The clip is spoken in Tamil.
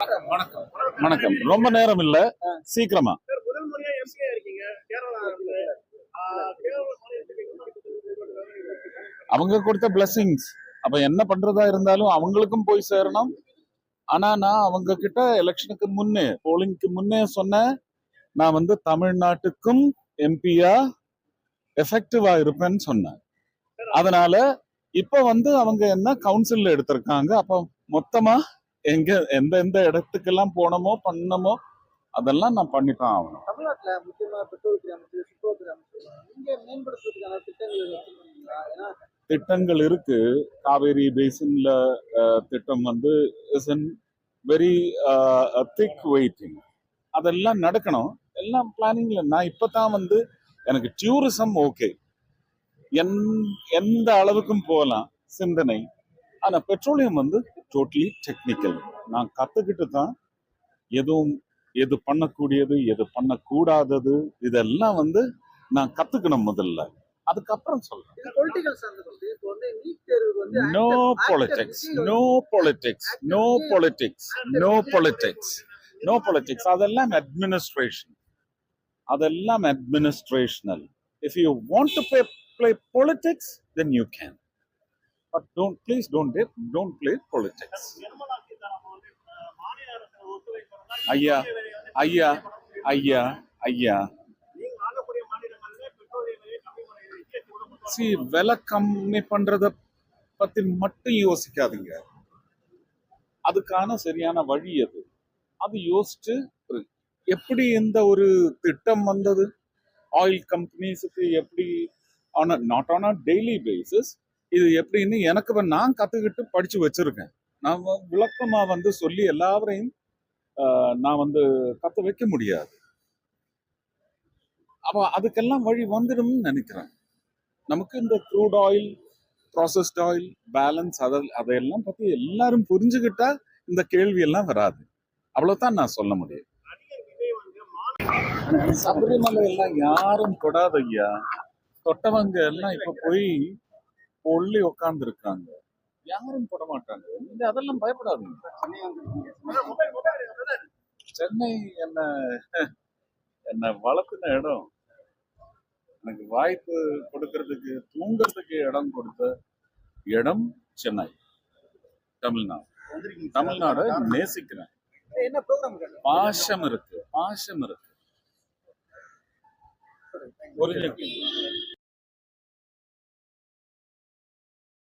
வணக்கம். வணக்கம். ரொம்ப நேரம் இல்ல சீக்கிரமா. அவங்க கொடுத்த blessings. அப்ப என்ன பண்றதா இருந்தாலும் அவங்களுக்கும் போய் சேரணும். ஆனா நான் அவங்க கிட்ட எலெக்ஷனுக்கு முன்னே போலிங்க்கு முன்னே சொன்னேன் நான் வந்து தமிழ்நாட்டுக்கும் எம்பியா எஃபெக்டிவா இருப்பேன்னு சொன்னேன். அதனால இப்ப வந்து அவங்க என்ன கவுன்சில்ல எடுத்திருக்காங்க. அப்ப மொத்தமா எங்க எந்த எந்த இடத்துக்கெல்லாம் போனோமோ பண்ணமோ அதெல்லாம் நான் பண்ணித்தான் ஆகணும். தமிழ்நாட்டுல முக்கியமா பெட்ரோல் அமைச்சு சுற்றுலாத்துறை அமைச்சு நீங்க மேம்படுத்துறதுக்கான திட்டங்கள் திட்டங்கள் இருக்கு. காவேரி பேசின்ல திட்டம் வந்து is in very thick waiting அதெல்லாம் நடக்கணும். எல்லாம் பிளானிங்ல நான் இப்பதான் வந்து எனக்கு டூரிசம் ஓகே என் எந்த அளவுக்கும் போகலாம் சிந்தனை. ஆனா பெட்ரோலியம் வந்து டோட்டலி டெக்னிக்கல் நான் கத்துக்கிட்டு தான் எதுவும் எது பண்ணக்கூடியது எது பண்ணக்கூடாதது இதெல்லாம் வந்து நான் கத்துக்கணும் முதல்ல அதுக்கப்புறம் சொல்றேன் politics actor no politics no politics no politics no politics அதெல்லாம் administration அதெல்லாம் administrational if you want to play, play politics then you can but don't please don't date don't play politics ஐயா ஐயா ஐயா ஐயா சி விலை கம்மி பண்றத பற்றி மட்டும் யோசிக்காதீங்க. அதுக்கான சரியான வழி அது அது யோசிச்சு எப்படி இந்த ஒரு திட்டம் வந்தது? ஆயில் கம்பெனிஸுக்கு எப்படி ஆன not on a daily basis இது எப்படின்னு எனக்கு நான் கத்துக்கிட்டு படிச்சு வச்சிருக்கேன். நான் விளக்கமாக வந்து சொல்லி எல்லாவரையும் ஆஹ், நான் வந்து கத்து வைக்க முடியாது. அப்போ அதுக்கெல்லாம் வழி வந்துடும்னு நினைக்கிறேன். நமக்கு இந்த crude oil processed oil balance அதை அதையெல்லாம் பத்தி எல்லாரும் புரிஞ்சுக்கிட்டா இந்த கேள்வி எல்லாம் வராது. அவ்வளவுதான் நான் சொல்ல முடியும். சபரிமலை எல்லாம் யாரும் தொடாத ஐயா தொட்டவங்க எல்லாம் இப்ப போய் பொள்ளி உட்கார்ந்து இருக்காங்க யாரும் போட மாட்டாங்க நீங்க அதெல்லாம் பயப்படாதீங்க. சென்னை என்ன என்ன வளர்த்துன இடம். எனக்கு வாய்ப்பு கொடுக்கறதுக்கு தூங்குறதுக்கு இடம் கொடுத்த இடம் சென்னை தமிழ்நாடு. தமிழ்நாடு நேசிக்கிறேன். என்ன பாசம் இருக்கு பாசம் இருக்கு. புரிஞ்சுக்கீங்க